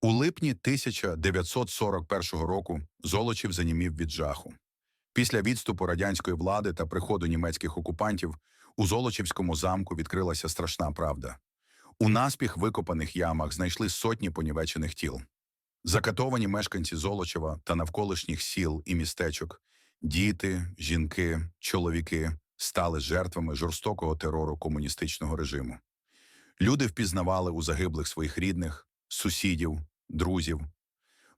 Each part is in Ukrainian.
У липні 1941 року Золочів занімів від жаху. Після відступу радянської влади та приходу німецьких окупантів у Золочівському замку відкрилася страшна правда. У наспіх викопаних ямах знайшли сотні понівечених тіл. Закатовані мешканці Золочева та навколишніх сіл і містечок, діти, жінки, чоловіки стали жертвами жорстокого терору комуністичного режиму. Люди впізнавали у загиблих своїх рідних, сусідів, друзів.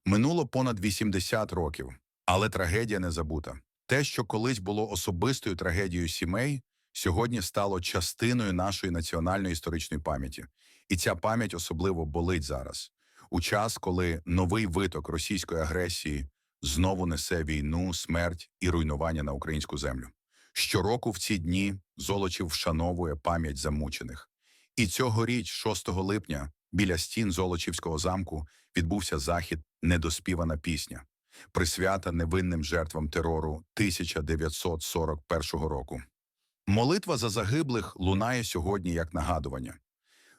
Минуло понад 80 років, але трагедія не забута. Те, що колись було особистою трагедією сімей, сьогодні стало частиною нашої національної історичної пам'яті. І ця пам'ять особливо болить зараз, у час, коли новий виток російської агресії знову несе війну, смерть і руйнування на українську землю. Щороку в ці дні Золочів вшановує пам'ять замучених. І цьогоріч, 6 липня, біля стін Золочівського замку відбувся захід «Недоспівана пісня», присвята невинним жертвам терору 1941 року. Молитва за загиблих лунає сьогодні як нагадування.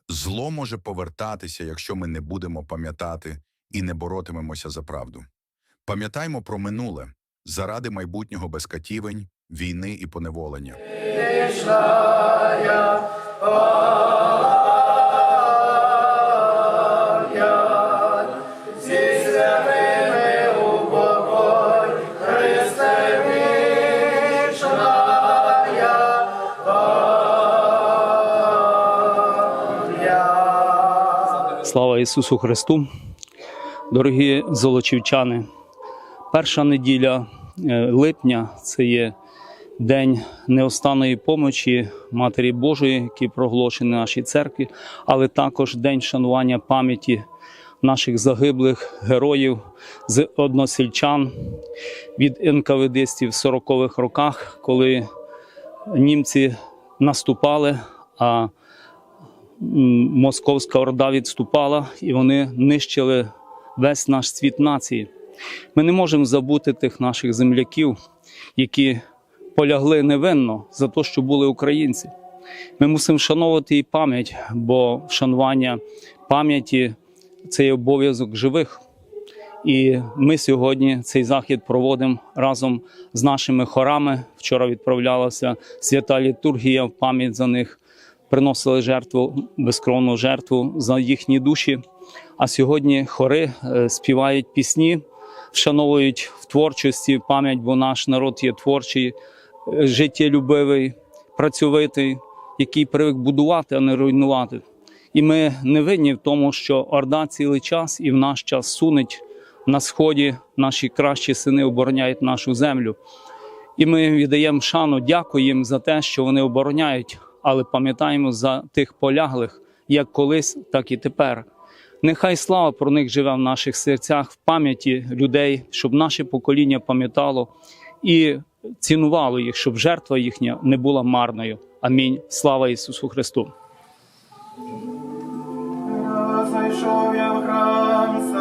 Зло може повертатися, якщо ми не будемо пам'ятати і не боротимемося за правду. Пам'ятаймо про минуле заради майбутнього без катівень, війни і поневолення. Слава Ісусу Христу! Дорогі золочівчани! Перша неділя е, липня це є день неостанної помочі Матері Божої, який проголошений нашій церкві, але також день шанування пам'яті наших загиблих героїв з односельчан від НКВДстів в 40-х роках, коли німці наступали. а Московська орда відступала, і вони нищили весь наш світ нації. Ми не можемо забути тих наших земляків, які полягли невинно за те, що були українці. Ми мусимо вшановувати і пам'ять, бо вшанування пам'яті це є обов'язок живих. І ми сьогодні цей захід проводимо разом з нашими хорами. Вчора відправлялася свята літургія в пам'ять за них приносили жертву, безкровну жертву за їхні душі. А сьогодні хори е, співають пісні, вшановують в творчості пам'ять, бо наш народ є творчий, е, життєлюбивий, працьовитий, який привик будувати, а не руйнувати. І ми не винні в тому, що Орда цілий час і в наш час сунить на сході. Наші кращі сини обороняють нашу землю. І ми віддаємо шану, дякуємо за те, що вони обороняють, але пам'ятаємо за тих поляглих, як колись, так і тепер. Нехай слава про них живе в наших серцях, в пам'яті людей, щоб наше покоління пам'ятало і цінувало їх, щоб жертва їхня не була марною. Амінь. Слава Ісусу Христу! Зайшов я в храм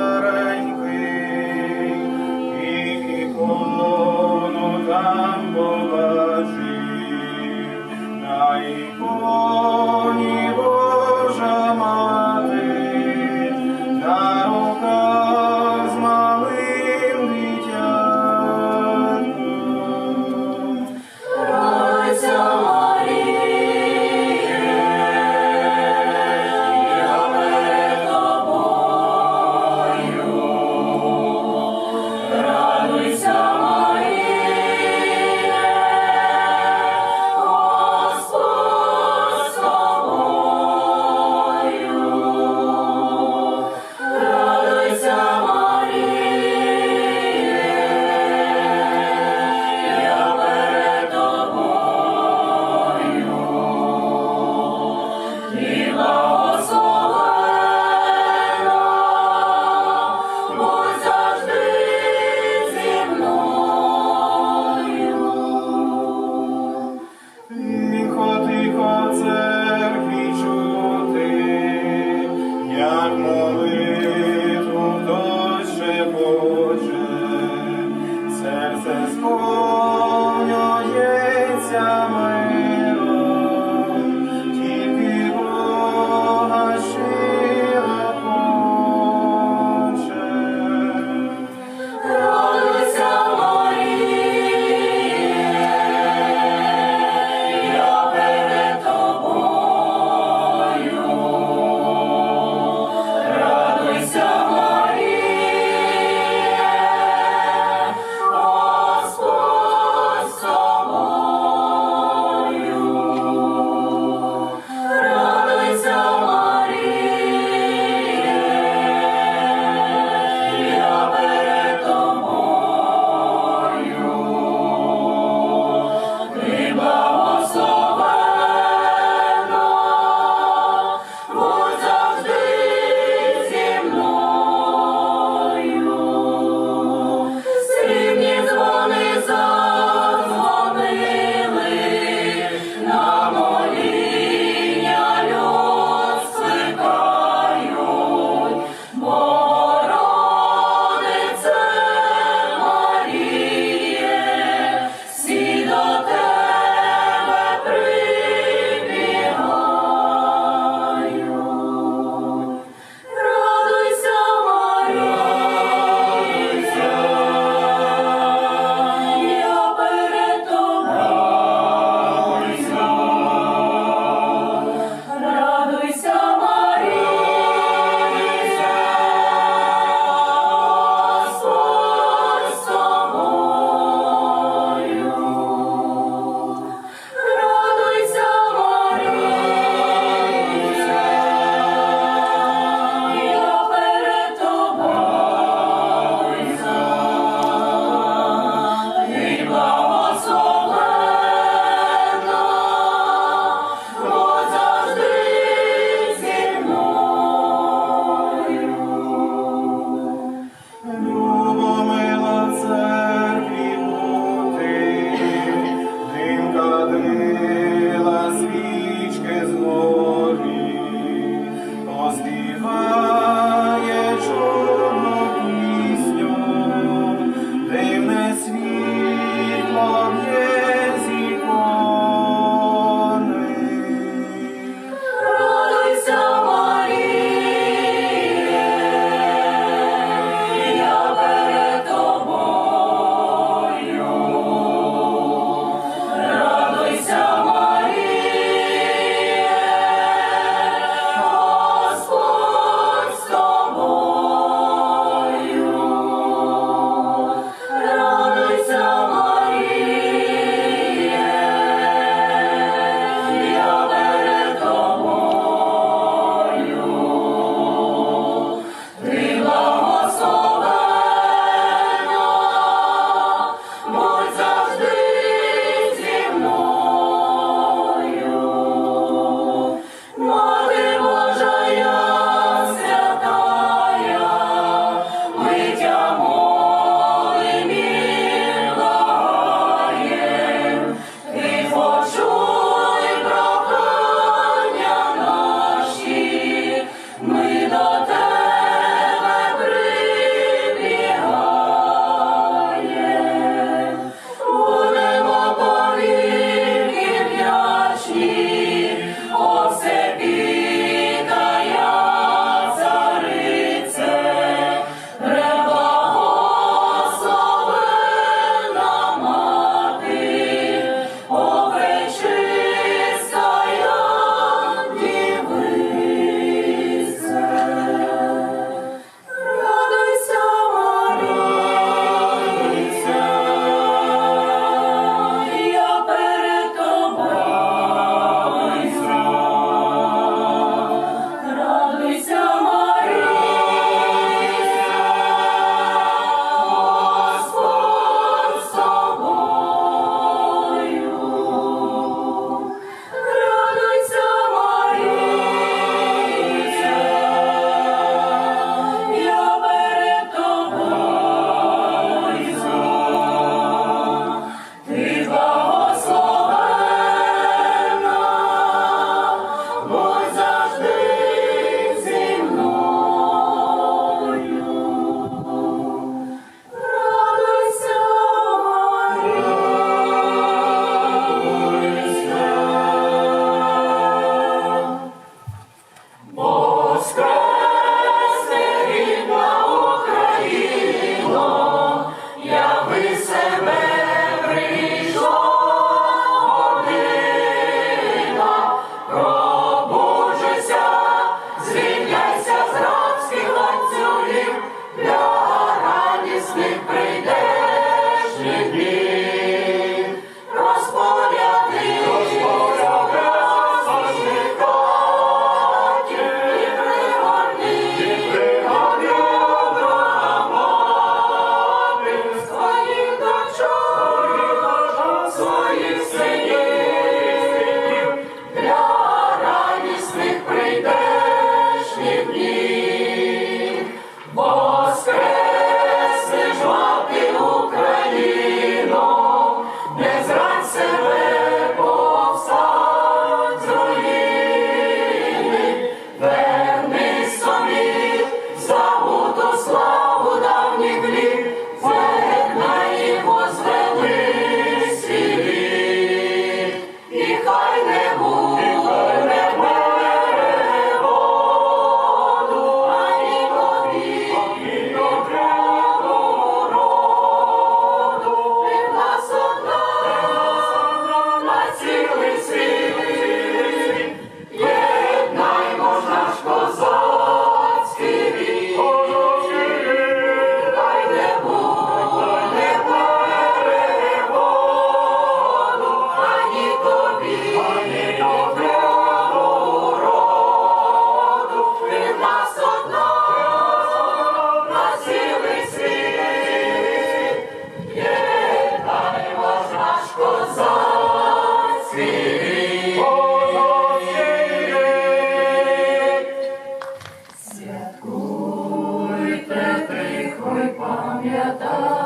пам'ятайте,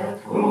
Oh.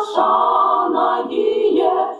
Наша надія,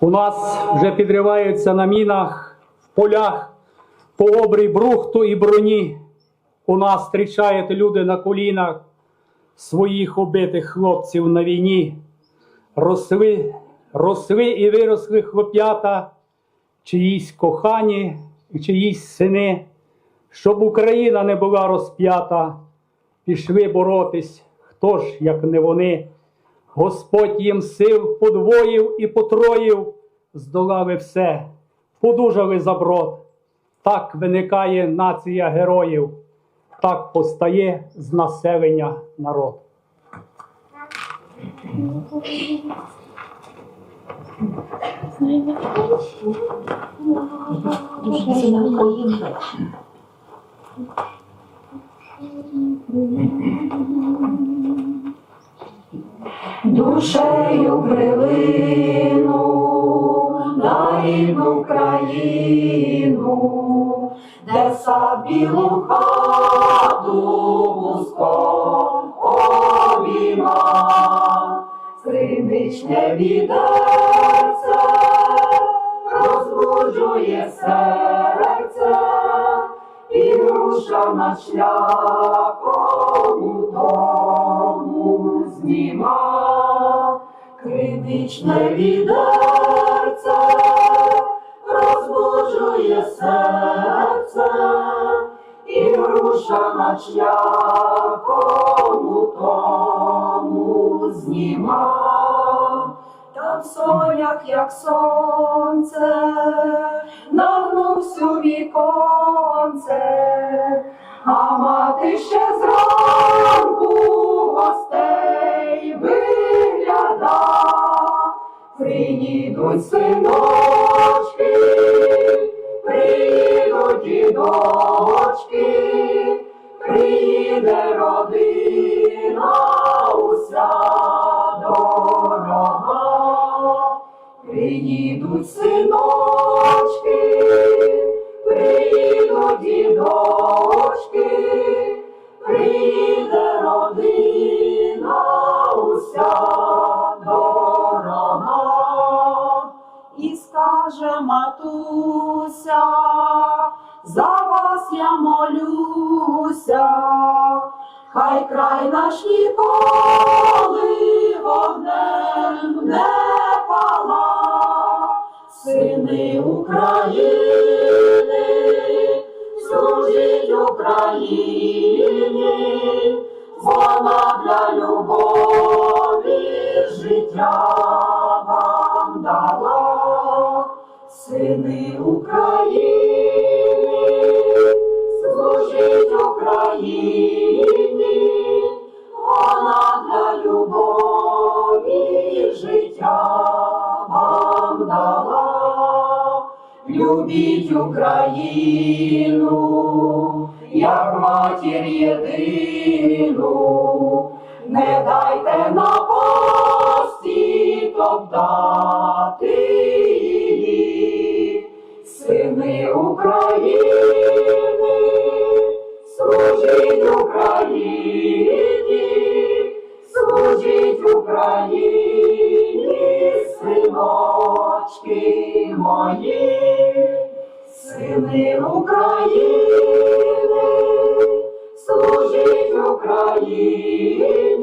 У нас вже підриваються на мінах, в полях, по обрій брухту і броні. У нас зустрічають люди на колінах своїх убитих хлопців на війні. Росли, росли і виросли хлоп'ята, чиїсь кохані і чиїсь сини, щоб Україна не була розп'ята, пішли боротись, хто ж, як не вони. Господь їм сил подвоїв і потроїв, здолали все, подужали за брод. Так виникає нація героїв, так постає з населення народ. Душею прилину на рідну країну, де сад білу хату вузько обійма, криничне відерце розбуджує серце, і груша над шляхом критичне відерце розбуджує серце, і груша над шляхом тому зніма. Там сонях, як сонце, нагнувся у віконце, а мати ще зранку приїдуть синочки, прийдуть і наш ніколи вогнем не пала, сини України, служіть Україні, України, служіть Україні, служіть Україні, синочки мої, сини України, служіть Україні.